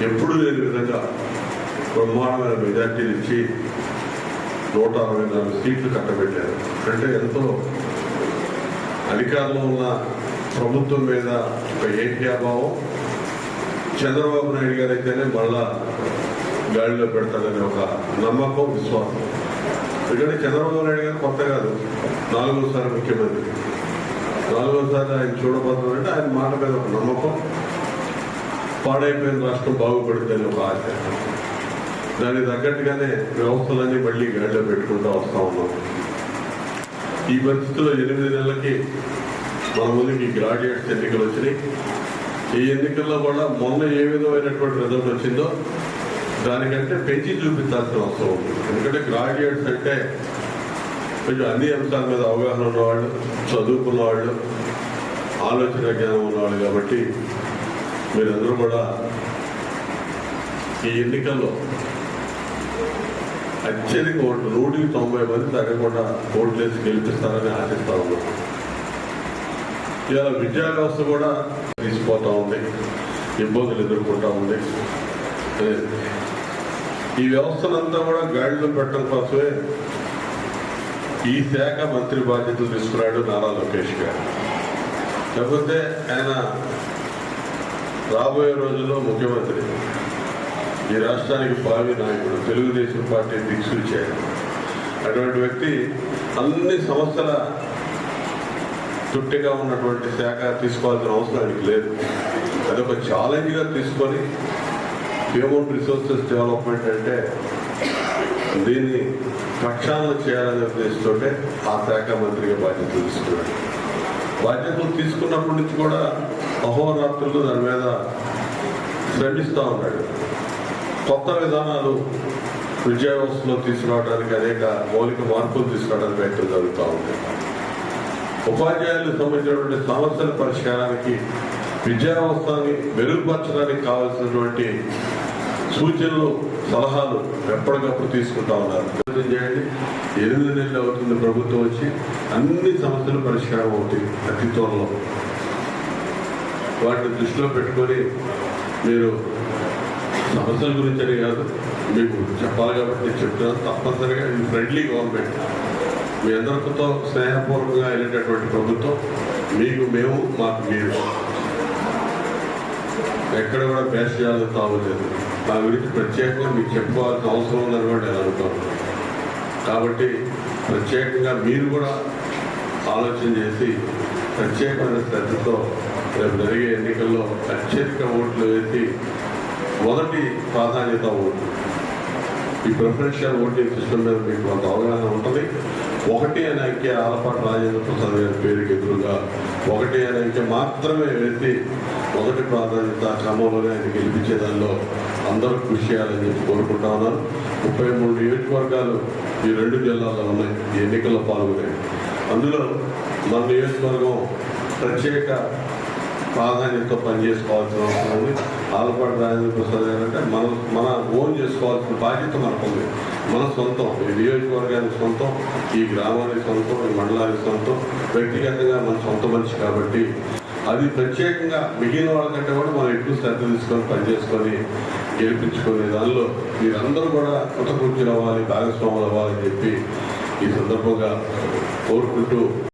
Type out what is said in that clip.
ఎప్పుడు లేని విధంగా బ్రహ్మాండమైన మెజార్టీలు ఇచ్చి నూట అరవై నాలుగు సీట్లు కట్టబెట్టారు. అంటే ఎంతో అధికారంలో ఉన్న ప్రభుత్వం మీద ఒక ఏహ్యాభావం చంద్రబాబు నాయుడు గారు అయితేనే మళ్ళా గాడిలో పెడతారనే ఒక నమ్మకం విశ్వాసం. ఎందుకంటే చంద్రబాబు నాయుడు గారు కొత్త కాదు. నాలుగోసారి ముఖ్యమంత్రి. నాలుగోసారి ఆయన చూడబోతున్నారంటే ఆయన మాట మీద ఒక నమ్మకం. పాడైపోయిన రాష్ట్రం బాగుపడుతుందని ఒక ఆశ. దానికి తగ్గట్టుగానే వ్యవస్థలన్నీ మళ్ళీ గాడిలో పెట్టుకుంటూ వస్తూ ఉన్నాం. ఈ పరిస్థితుల్లో ఎనిమిది నెలలకి మన ముందుకి గ్రాడ్యుయేట్స్ ఎన్నికలు వచ్చినాయి. ఈ ఎన్నికల్లో కూడా మొన్న ఏ విధమైనటువంటి రిజల్ట్ వచ్చిందో దానికంటే పెంచి చూపించాల్సిన అవసరం ఉంది. ఎందుకంటే గ్రాడ్యుయేట్స్ అంటే కొంచెం అన్ని అంశాల మీద అవగాహన ఉన్నవాళ్ళు చదువుకున్న వాళ్ళు ఆలోచన జ్ఞానం ఉన్నవాళ్ళు కాబట్టి మీరందరూ కూడా ఈ ఎన్నికల్లో అత్యధిక ఓట్లు నూటికి తొంభై మంది తగ్గకుండా ఓట్లు వేసి గెలిపిస్తారని ఆశిస్తా ఉన్నాం. ఇలా విద్యా వ్యవస్థ కూడా తీసిపోతూ ఉంది. ఇబ్బందులు ఎదుర్కొంటూ ఉంది. ఈ వ్యవస్థనంతా కూడా గాడిలో పెట్టడం కోసమే ఈ శాఖ మంత్రి బాధ్యతలు తీసుకున్నాడు నారా లోకేష్ గారు. లేకపోతే ఆయన రాబోయే రోజుల్లో ముఖ్యమంత్రి ఈ రాష్ట్రానికి భావి నాయకుడు తెలుగుదేశం పార్టీ దిక్సూచారు అటువంటి వ్యక్తి అన్ని సంస్థల చుట్టిగా ఉన్నటువంటి శాఖ తీసుకోవాల్సిన అవసరం ఆయనకి లేదు. అదొక ఛాలెంజ్గా తీసుకొని హ్యూమన్ రిసోర్సెస్ డెవలప్మెంట్ అంటే దీన్ని ప్రక్షాళన చేయాలనే ఉద్దేశంతో ఆ శాఖ మంత్రిగా బాధ్యతలు తీసుకున్నాడు. బాధ్యతలు తీసుకున్నప్పటి నుంచి కూడా అహోరాత్రులు దాని మీద శ్రమిస్తూ ఉన్నాడు. కొత్త విధానాలు విద్యా వ్యవస్థలో తీసుకురావడానికి అనేక మౌలిక మార్పులు తీసుకురావడానికి ప్రయత్నం జరుగుతూ ఉంది. ఉపాధ్యాయులకు సంబంధించినటువంటి సమస్యల పరిష్కారానికి విద్యా వ్యవస్థని మెరుగుపరచడానికి కావాల్సినటువంటి సూచనలు సలహాలు ఎప్పటికప్పుడు తీసుకుంటా ఉన్నారు. చేయండి. ఎనిమిది నెలలు అవుతుంది ప్రభుత్వం వచ్చి అన్ని సమస్యలు పరిష్కారం అవుతాయి. అతి త్వరలో. వాటిని దృష్టిలో పెట్టుకొని మీరు సమస్యల గురించి అని కాదు మీకు చెప్పాలి కాబట్టి నేను చెప్తున్నాను తప్పనిసరిగా ఇది ఫ్రెండ్లీ గవర్నమెంట్ మీ అందరితో స్నేహపూర్వకంగా వెళ్ళేటటువంటి ప్రభుత్వం మీకు మేము మాకు మీరు. ఎక్కడ కూడా బేస్ చేయాలని తావలేదు నా గురించి ప్రత్యేకంగా మీకు చెప్పుకోవాల్సిన అవసరం ఉందని కూడా నేను అనుకోను. కాబట్టి ప్రత్యేకంగా మీరు కూడా ఆలోచన చేసి ప్రత్యేకమైన శ్రద్ధతో రేపు జరిగే ఎన్నికల్లో అత్యధిక ఓట్లు వేసి మొదటి ప్రాధాన్యత ఓటు. ఈ ప్రిఫరెన్షియల్ ఓటింగ్ సిస్టమ్ మీద మీకు కొంత అవగాహన ఉంటుంది. ఒకటి అనే అంకె ఆలపాటి రాజేంద్ర ప్రసాద్ గారి పేరుకి ఎదురుగా ఒకటి అనే అంకె మాత్రమే వేసి మొదటి ప్రాధాన్యత క్రమంలోనే ఆయన గెలిపించే దానిలో అందరూ కృషి చేయాలని చెప్పి కోరుకుంటా ఉన్నారు ముప్పై మూడు నియోజకవర్గాలు ఈ రెండు జిల్లాల్లో ఉన్నాయి. ఈ ఎన్నికల్లో పాల్గొనే అందులో మన నియోజకవర్గం ప్రత్యేక ప్రాధాన్యతతో పనిచేసుకోవాల్సిన అవసరం ఉంది. ఆలపాటి రాజేంద్ర ప్రసాద్ గారు అంటే మన మన ఓన్ చేసుకోవాల్సిన బాధ్యత మనకు ఉంది. మన సొంతం ఈ నియోజకవర్గానికి సొంతం ఈ గ్రామానికి సొంతం ఈ మండలానికి సొంతం వ్యక్తిగతంగా మన సొంత మనిషి కాబట్టి అది ప్రత్యేకంగా మిగిలిన వాళ్ళకంటే కూడా మనం ఎక్కువ శ్రద్ధ తీసుకొని పనిచేసుకొని గెలిపించుకునే దానిలో మీరందరూ కూడా కృతకృత్యులు అవ్వాలి భాగస్వాములు అవ్వాలని చెప్పి ఈ సందర్భంగా కోరుకుంటూ